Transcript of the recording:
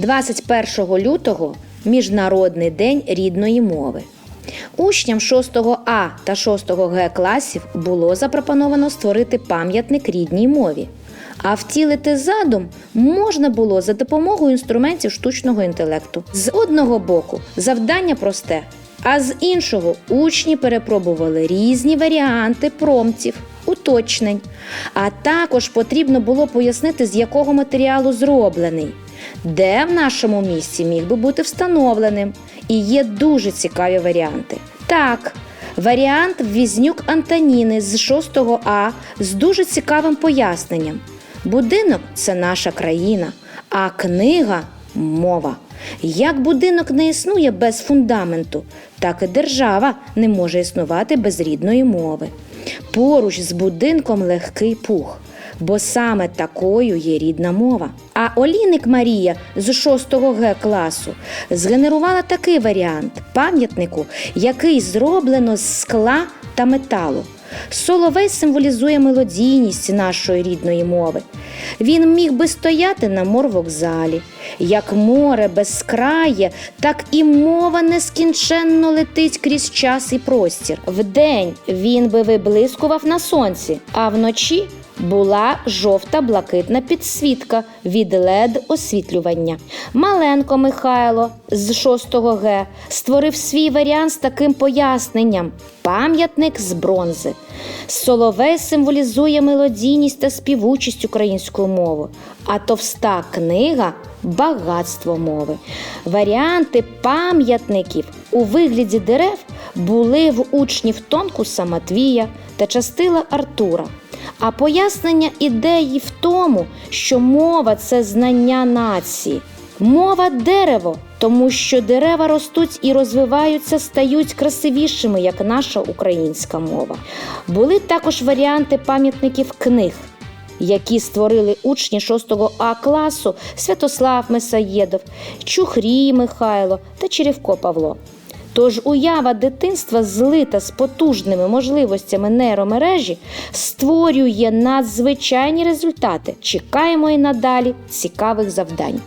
21 лютого Міжнародний день рідної мови. Учням 6 А та 6 Г класів було запропоновано створити пам'ятник рідній мові. А втілити задум можна було за допомогою інструментів штучного інтелекту. З одного боку, завдання просте, а з іншого учні перепробували різні варіанти промптів, уточнень. А також потрібно було пояснити, з якого матеріалу зроблений, де в нашому місці міг би бути встановленим. І є дуже цікаві варіанти. Так, варіант Візнюк Антоніни з 6 А з дуже цікавим поясненням. Будинок це наша країна, а книга мова. Як будинок не існує без фундаменту, так і держава не може існувати без рідної мови. Поруч з будинком легкий пух, бо саме такою є рідна мова. А Оліник Марія з 6 Г класу згенерувала такий варіант пам'ятнику, який зроблено з скла та металу. Соловей символізує мелодійність нашої рідної мови. Він міг би стояти на морвокзалі. Як море безкрає, так і мова нескінченно летить крізь час і простір. Вдень він би виблискував на сонці, а вночі була жовта блакитна підсвітка від лед освітлювання. Маленко Михайло з 6 Г створив свій варіант з таким поясненням: пам'ятник з бронзи. Соловей символізує мелодійність та співучість української мови, а товста книга багатство мови. Варіанти пам'ятників у вигляді дерев були в учнів Тонкуса Матвія та частила Артура. А пояснення ідеї в тому, що мова це знання нації. Мова дерево, тому що дерева ростуть і розвиваються, стають красивішими, як наша українська мова. Були також варіанти пам'ятників книг, які створили учні 6 А класу Святослав Месаєдов, Чухрій Михайло та Черевко Павло. Тож уява дитинства, злита з потужними можливостями нейромережі, створює надзвичайні результати. Чекаємо і надалі цікавих завдань.